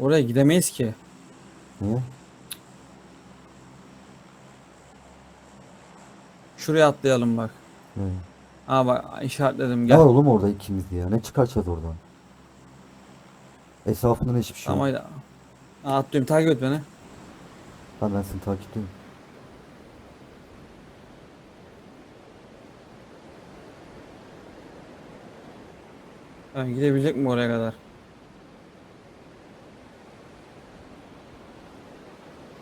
Oraya gidemeyiz ki. Niye? Şuraya atlayalım bak. Hı. Aa bak işaretledim Ne gel. var oğlum orada ikimiz ya? Ne çıkaracağız oradan? Etrafından hiçbir şey Ama yok. Aa, atlıyorum takip et beni. Lan ben seni takip ediyorum. Ha, gidebilecek mi oraya kadar?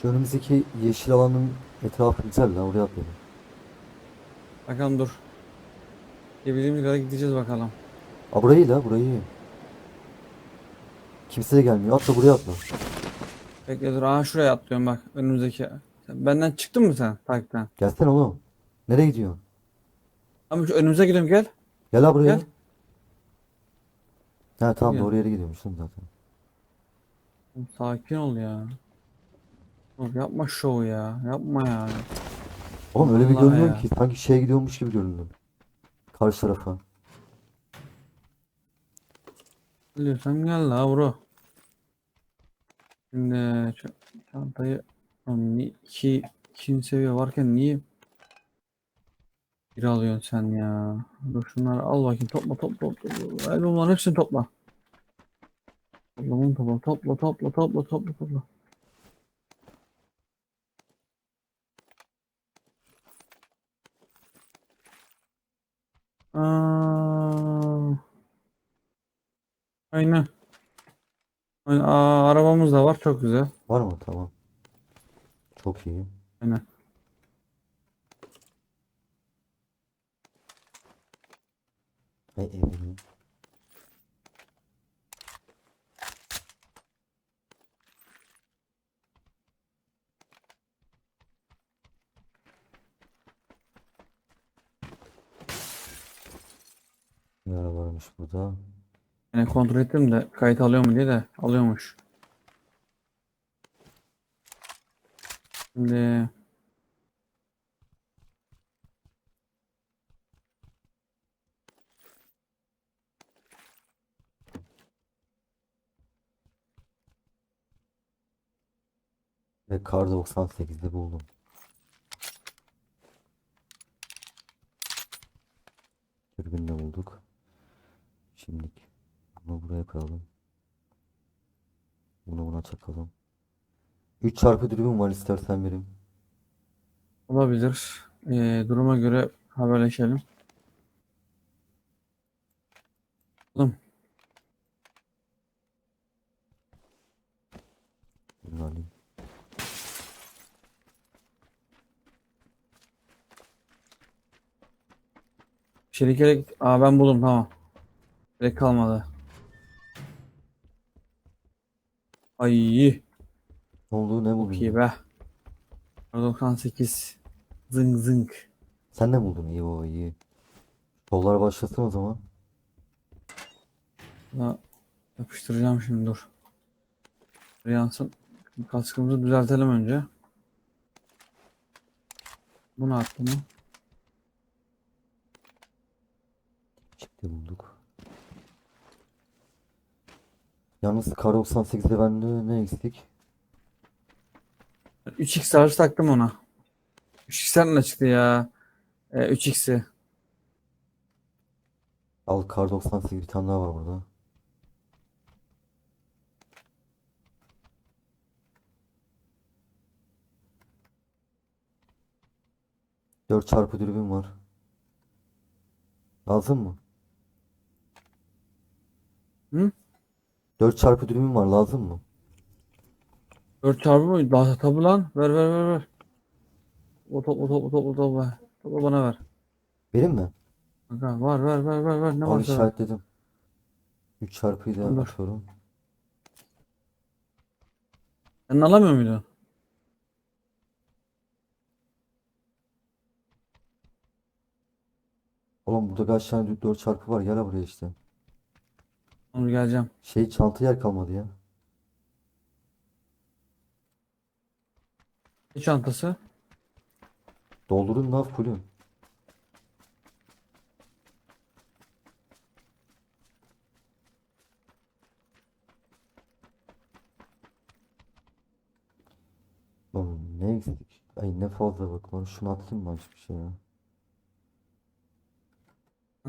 Şu önümüzdeki yeşil alanın etrafı güzel lan oraya atlayalım. Bakalım dur. Gidebildiğimiz kadar gideceğiz bakalım. Aa burayı la burayı. Kimse de gelmiyor. Atla buraya atla. Bekle dur. Aa şuraya atlıyorum bak. Önümüzdeki. Sen benden çıktın mı sen takipten? Gelsene oğlum. Nereye gidiyorsun? Ama şu önümüze gidiyorum gel. Gel la buraya. Gel. Ha tamam Gel. doğru yere gidiyormuşsun zaten. Sakin ol ya. Dur yapma şovu ya. Yapma ya. Oğlum öyle bir Vallahi görünüyorum ya. ki sanki şeye gidiyormuş gibi göründüm. Karşı tarafa. Biliyorsan gel la bro. Şimdi ç- çantayı Oğlum ni- iki, ikinci seviye varken niye bir alıyorsun sen ya? Dur şunları al bakayım topla topla topla. Hayır bunların hepsini topla. Topla bunu topla topla topla topla topla topla. Aa, aynen. Aynen. Aa, arabamız da var çok güzel. Var mı? Tamam. Çok iyi. Aynen. Ve evini. Ara varmış burada. Yani kontrol ettim de kayıt alıyor mu diye de alıyormuş. Şimdi Ve kar 98'de buldum. Dürbünle bulduk. Şimdilik bunu buraya koyalım. Bunu buna çakalım. 3 çarpı dürbün var istersen vereyim. olabilir. Ee, duruma göre haberleşelim. Oğlum Bunu alayım. yelek. Aa ben buldum tamam. Gerek kalmadı. Ay Ne oldu ne çok buldun? iyi be. 98 zıng zıng. Sen ne buldun? İyi o iyi. Şovlar başlasın o zaman. Buna yapıştıracağım şimdi dur. Yansın. Kaskımızı düzeltelim önce. Bunu attım mı? Çıktı bulduk. Yalnız kar 98'de bende ne eksik? 3x harcı taktım ona. 3x'ler ne çıktı ya? Ee, 3x'i. Al kar 98 bir tane daha var burada. Dört çarpı dürbün var. Lazım mı? Hı? 4 çarpı dürbün var lazım mı? 4 çarpı mı? Daha tabi lan. Ver ver ver ver. O topla topla topla topla. Topla bana ver. Benim mi? Kanka var ver ver ver ver. Ne ver. işaretledim. 3 çarpıyı da Dur. atıyorum. Sen alamıyor muydun? Oğlum burada kaç tane 4 çarpı var gel buraya işte. Onu geleceğim. Şey çanta yer kalmadı ya. Ne çantası? Doldurun lan fullün. Oğlum ne eksik? Ay ne fazla bak lan. Şunu atayım mı hiçbir şey ya.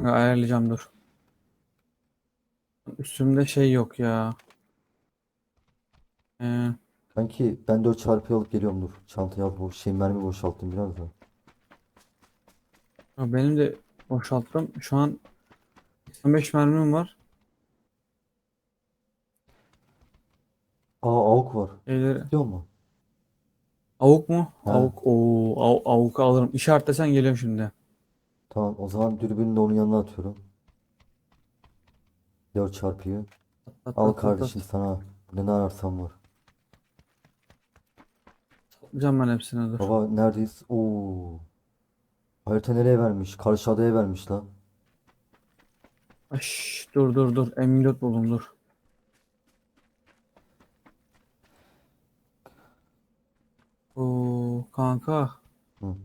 Ayarlayacağım dur. Üstümde şey yok ya. Ee, Kanki ben 4 çarpı alıp geliyorum dur. Çantaya al bu şey mermi boşalttım biraz da. benim de boşalttım. Şu an 85 mermim var. Aa avuk var. Şeyleri... Biliyor musun? Avuk mu? Ha. Avuk. Oo, av, avuk alırım. İşaretlesen geliyorum şimdi. Tamam o zaman dürbünü de onun yanına atıyorum. 4 çarpıyı. At, Al at, kardeşim at. sana. Ne ne ararsan var. Atlayacağım ben hepsine dur. Baba neredeyiz? Oo. Harita nereye vermiş? Karşı adaya vermiş lan. Aş, dur dur dur. M24 buldum dur. Oo kanka. Hı.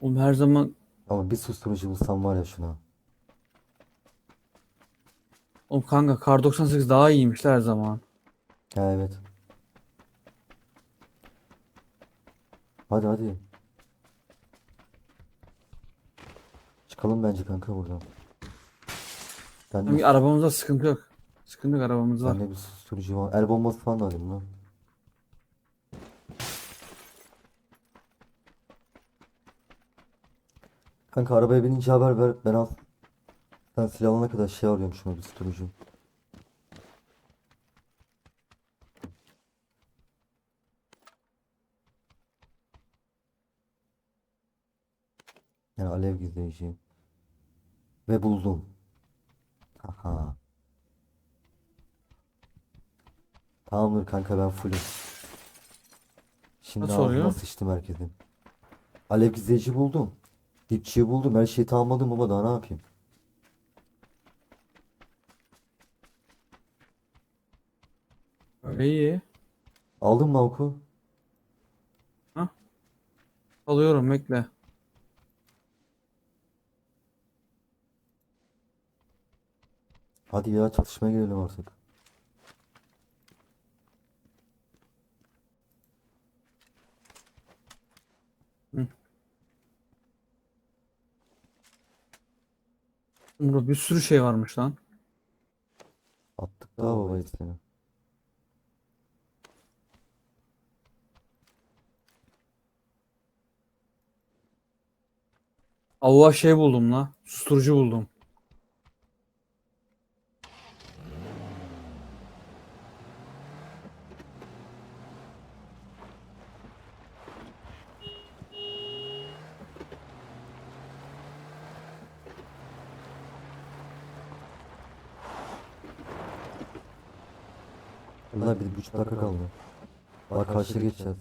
Oğlum her zaman Ama bir susturucu bulsam var ya şuna. Oğlum kanka Kar 98 daha iyiymiş her zaman. Ha evet. Hadi hadi. Çıkalım bence kanka buradan. Ben de, arabamızda sıkıntı yok. Sıkıntı yok arabamız var. ben de bir susturucu var. El bombası falan da alayım lan. Kanka arabaya binince haber ver. Ben al. Sen silah alana kadar şey arıyorum şuna bir susturucu. Yani alev gizleyici. Ve buldum. Aha. Tamamdır kanka ben fullüm. Şimdi Nasıl ağzıma oluyor? sıçtım herkesin. Alev gizleyici buldum. Dipçiyi buldum. Her şeyi tamamladım ama daha ne yapayım? İyi. Aldın mı Avku? Alıyorum bekle. Hadi ya çatışmaya girelim artık. Burada bir sürü şey varmış lan. Attık daha babayı seni. Avuğa şey buldum la. Susturucu buldum. Bunlar bir buçuk dakika kaldı. Bak karşıya geçeceğiz.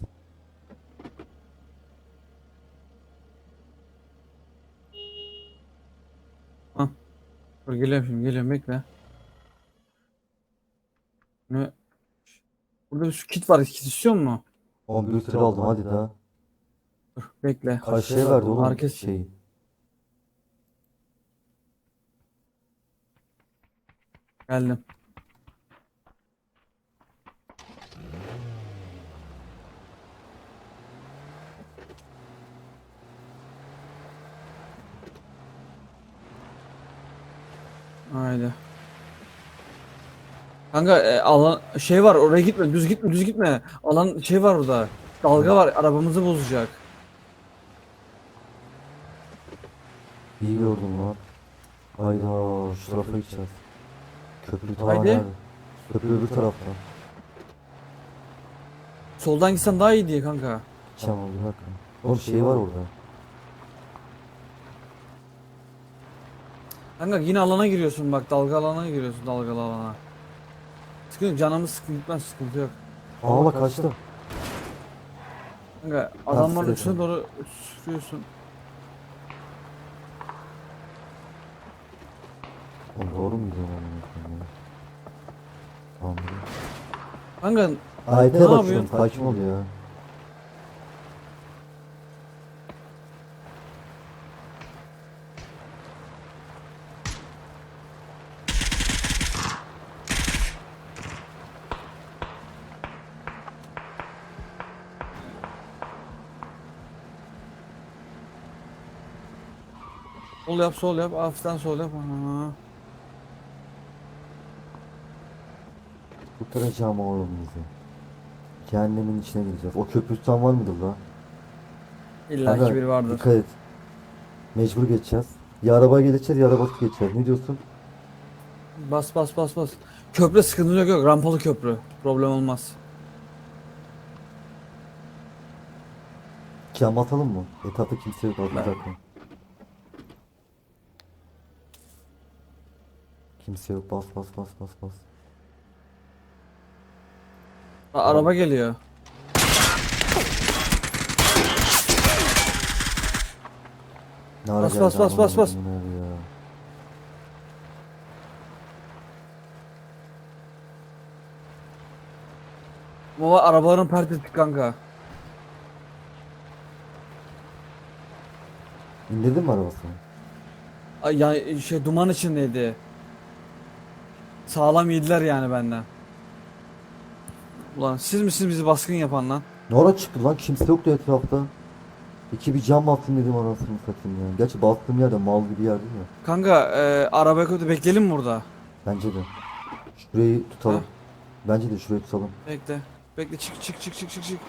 Dur geliyorum şimdi geliyorum bekle. Ne? Burada bir kit var. Kit istiyor mu? 11 litre aldım hadi daha. Dur bekle. Karşıya verdi oğlum Herkes- şeyi. Geldim. Haydi. Kanka e, alan şey var oraya gitme düz gitme düz gitme. Alan şey var orada. Dalga var arabamızı bozacak. İyi gördüm lan. Hayda şu tarafa gideceğiz. Köprü ta Haydi. nerede? Köprü öbür tarafta. Soldan gitsen daha iyi diye kanka. Oğlum bir dakika. Oğlum şey var orada. Kanka yine alana giriyorsun bak dalga alana giriyorsun dalgalı alana. Sıkıntı canımız sıkıntı gitmez sıkıntı yok. Aa bak kaçtı. Kanka adamların sıkıntı üstüne doğru sürüyorsun. Oğlum doğru mu koyayım ya? Tamam. Kanka Ne bakıyorum yapıyorsun? sakin ol Sol yap sol yap. Hafiften sol yap. Aha. Kurtaracağım oğlum bizi. Cehennemin içine gireceğiz. O köprü tutan var mıdır la? İlla ki Kanka, biri vardır. Dikkat et. Mecbur geçeceğiz. Ya araba geçeceğiz ya araba geçeceğiz. Ne diyorsun? Bas bas bas bas. Köprü sıkıntı yok yok. Rampalı köprü. Problem olmaz. Cam atalım mı? Etrafta kimse yok. Ben- uzaktan. Kimse yok. Bas bas bas bas bas. Aa, araba geliyor. Ne ara Bas, geldi bas, bas, bas, bas. Ya. Baba arabaların pert ettik kanka. İndirdin mi arabasını? Ay, ya şey duman içindeydi. Sağlam yediler yani benden. Ulan siz misiniz bizi baskın yapan lan? Ne ara çıktı lan? Kimse yoktu etrafta. İki bir cam attım dedim anasını satayım ya. Gerçi bastığım yerde mal gibi yer değil mi? Kanka e, arabaya koydu bekleyelim mi burada? Bence de. Şurayı tutalım. Ha? Bence de şurayı tutalım. Bekle. Bekle çık çık çık çık çık çık.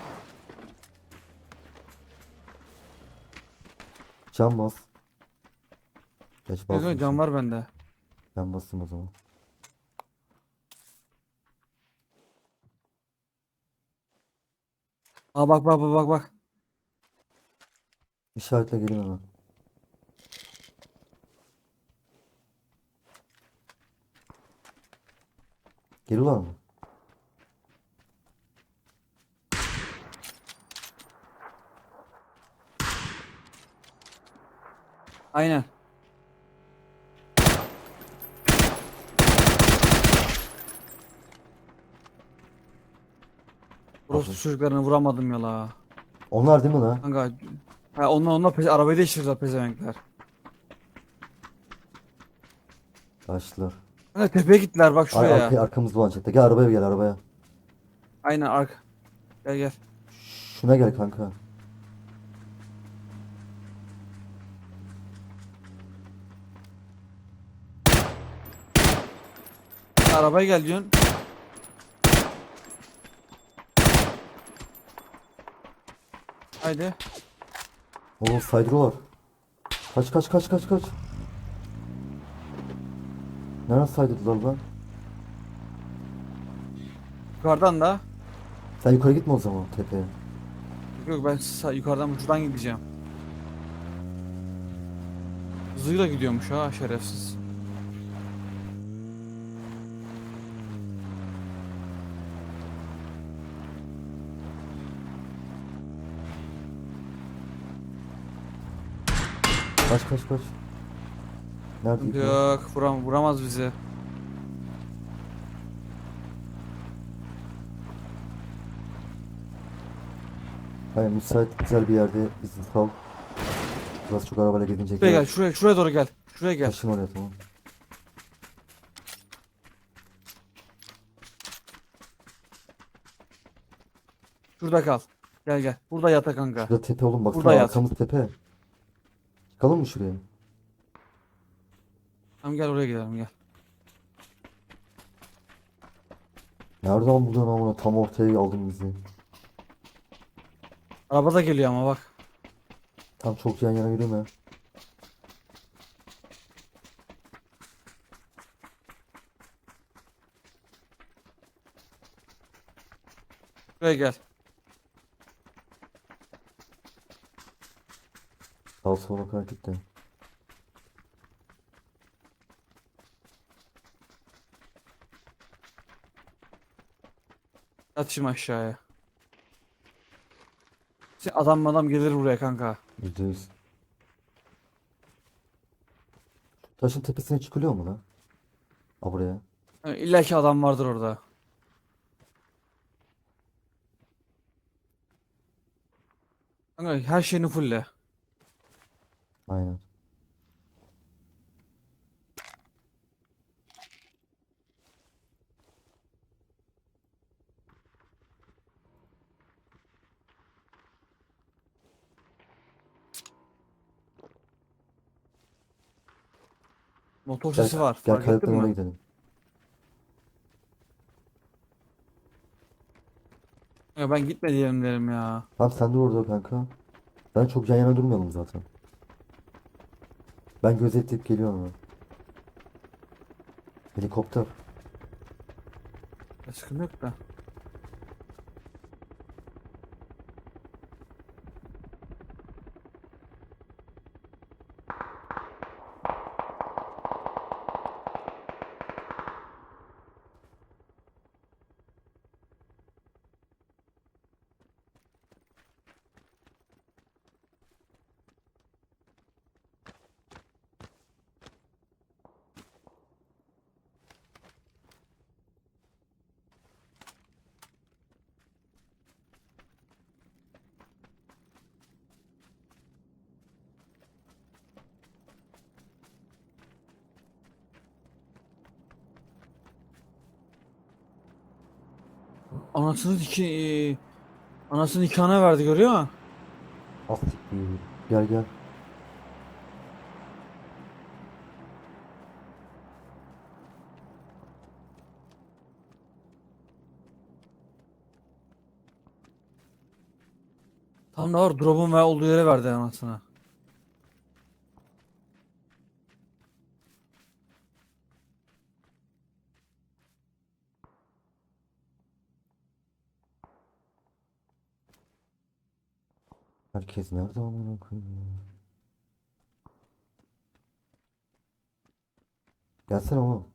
Cam bas. Geç bas. cam var bende. Ben basayım o zaman. Aa bak bak bak bak bak. İşaretle gelin hemen. Geliyorlar mı? Aynen. Burası çocuklarını vuramadım ya la. Onlar değil mi lan? Kanka. Ha onlar onlar pe- arabayı değiştirdiler pezevenkler. Kaçtılar. Kanka tepeye gittiler bak Ay şuraya. arkaya, arkamızda olan chatte. Gel arabaya gel arabaya. Aynen arka. Gel gel. Şuna gel kanka. Arabaya gel diyorsun. Haydi. Oo saydırıyorlar. Kaç kaç kaç kaç kaç. Nereden saydırdılar lan? Yukarıdan da. Sen yukarı gitme o zaman tepeye. Yok yok ben sağ, yukarıdan uçtan gideceğim. Hızıyla gidiyormuş ha şerefsiz. Kaç kaç kaç. Nerede ipne? Yok vuram, vuramaz bizi. Hayır müsait güzel bir yerde bizi sal. Biraz çok arabayla gidince Şuraya gel şuraya şuraya doğru gel. Şuraya gel. Taşın oraya tamam. Şurada kal. Gel gel. Burada yata kanka. Şurada tepe oğlum baksana Burada yat. arkamız tepe. Çıkalım mı şuraya? Tamam gel oraya gidelim gel. Nereden buldun amına tam ortaya aldın bizi. Araba da geliyor ama bak. Tam çok yan yana yürüme. Şuraya gel. Sağ sola gitti. Yat şimdi aşağıya. Şimdi adam adam gelir buraya kanka. Yüzde yüz. Taşın tepesine çıkılıyor mu lan? Ha buraya. Yani İlla ki adam vardır orada. Kanka her şeyini fulle. Aynen. Motor sesi var. gel Fark ettin mi? gidelim. Ya ben gitme diyelim derim ya. Tamam sen dur orada kanka. Ben çok yan yana durmayalım zaten. Ben gözetleyip geliyorum. Helikopter. Sıkıntı yok da. Anasını iki e, anasını nikahına verdi görüyor musun? Az siktir. Gel gel. Tam da var drop'un ve olduğu yere verdi anasını. Herkes nerede amına koyayım ya? Gelsene oğlum.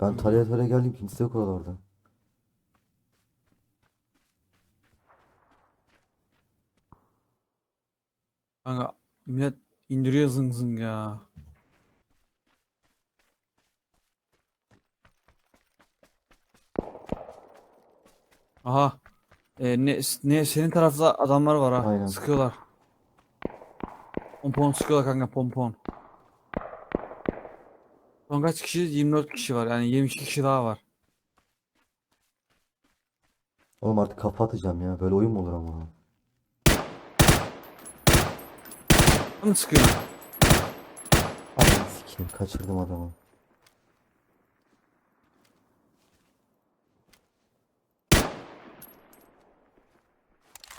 Ben taraya taraya geldim kimse yok oralarda. Kanka millet indiriyor zıng zıng ya. Aha. E, ne, ne senin tarafta adamlar var ha. Aynen. Sıkıyorlar. Pompon sıkıyorlar kanka pompon. Son kaç kişi? 24 kişi var. Yani 22 kişi daha var. Oğlum artık kafa atacağım ya. Böyle oyun mu olur ama? Mı sıkıyor? Ananı sikeyim kaçırdım adamı.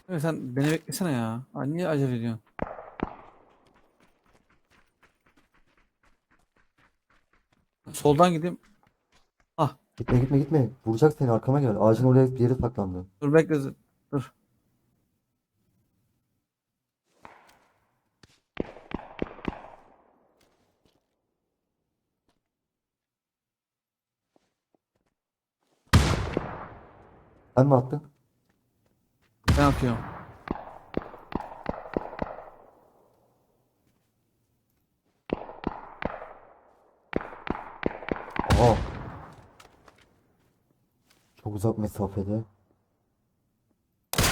Evet, sen beni beklesene ya. Ay, niye acele ediyorsun? Soldan gideyim. Gitme gitme gitme. Vuracak seni arkama gel. Ağacın oraya bir yere saklandı. Dur bekle. Dur. Sen mi attın? Ben atıyorum. Aha. Çok uzak mesafede.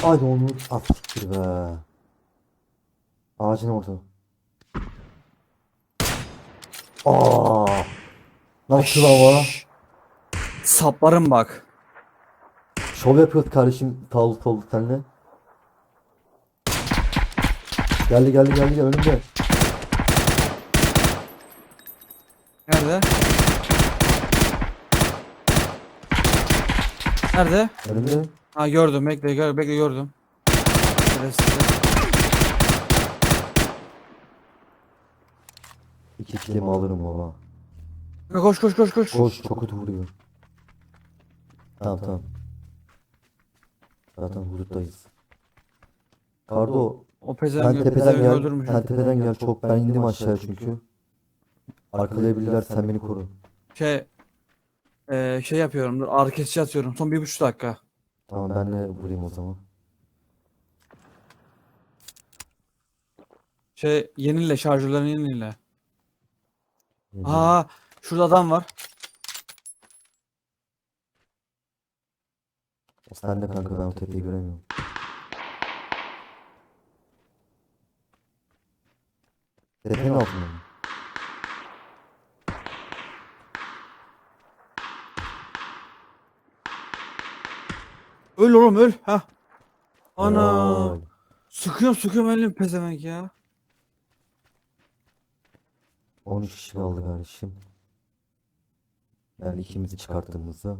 Haydi onu at siktir be. Ağacın orada. Aa. Nasıl ama? Saplarım bak. Şov yapıyoruz kardeşim tavlu tavlu senle. Geldi geldi geldi gel önümde. Nerede? Nerede? Önümde. Ha gördüm. Bekle gör, bekle gördüm. İki kilimi alırım baba. Koş koş koş koş. Koş çok kötü vuruyor. Tamam tamam. Zaten huduttayız. Kardo O sen pezevenk tepeden pezevenk gel. öldürmüş. Sen tepeden gel çok ben indim aşağıya çünkü. Arkalayabilirler sen beni koru. Şey eee, şey yapıyorum. Dur ağrı kesici atıyorum. Son bir buçuk dakika. Tamam ben de vurayım o zaman. Şey yenile şarjörlerini yenile. Aa şurada adam var. O sende kanka ben o tepeyi göremiyorum. Tepenin altında mı? Öl oğlum öl. Ha. Ana. Sıkıyorum sıkıyorum elim pezevenk ya. 13 kişi kaldı kardeşim. Yani ikimizi çıkarttığımızda.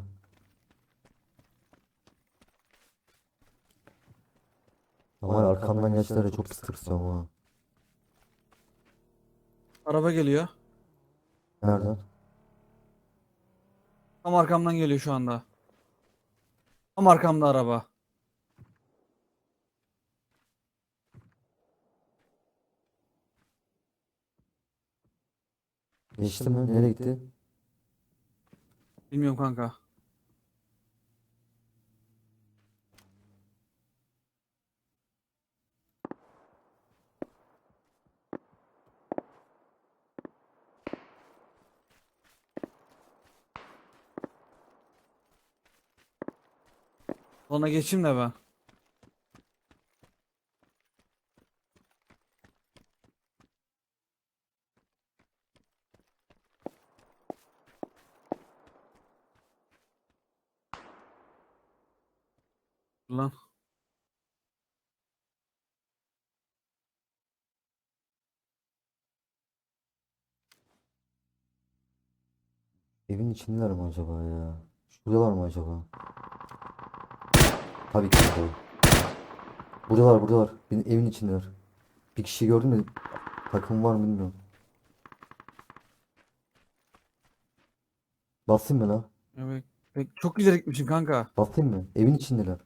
Ama arkamdan gençlere çok sıkırsam ha. Araba geliyor. Nereden? Tam arkamdan geliyor şu anda. Tam arkamda araba. Geçti mi? Nereye gitti? Bilmiyorum kanka. Ona geçeyim de ben. Lan. Evin içindeler mi acaba ya? Şuradalar mı acaba? Tabii ki burada. Buradalar buradalar. Benim evin içindeler. Bir kişi gördüm de takım var mı bilmiyorum. Basayım mı la? Evet. Bek- Çok ileri gitmişsin kanka. Basayım mı? Evin içindeler.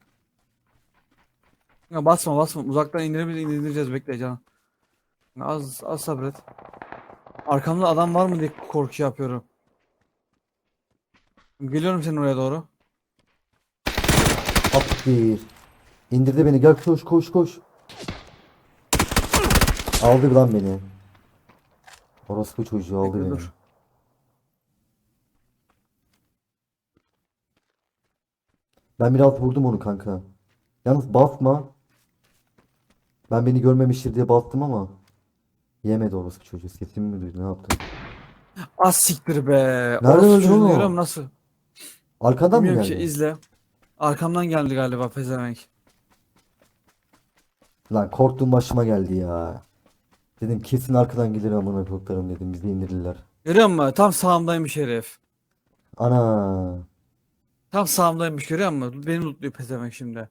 Ya basma basma. Uzaktan indirebiliriz indireceğiz bekle canım. Az az sabret. Arkamda adam var mı diye korku yapıyorum. Geliyorum senin oraya doğru. At bir. İndirdi beni. Gel koş koş koş. Aldı lan beni. Orospu çocuğu aldı Bekle, beni. dur. Ben biraz vurdum onu kanka. Yalnız basma. Ben beni görmemiştir diye bastım ama yemedi orospu çocuğu. Sesimi mi duydu ne yaptı? Az siktir be. Nereden öldün oğlum? nasıl? Arkadan mı Bilmiyorum ki geldi? izle. Arkamdan geldi galiba pezevenk. Lan korktuğum başıma geldi ya. Dedim kesin arkadan gelir amına koyarım dedim bizi indirirler. Görüyor musun? Tam sağımdaymış herif. Ana. Tam sağımdaymış görüyor musun? Beni lootluyor pezevenk şimdi.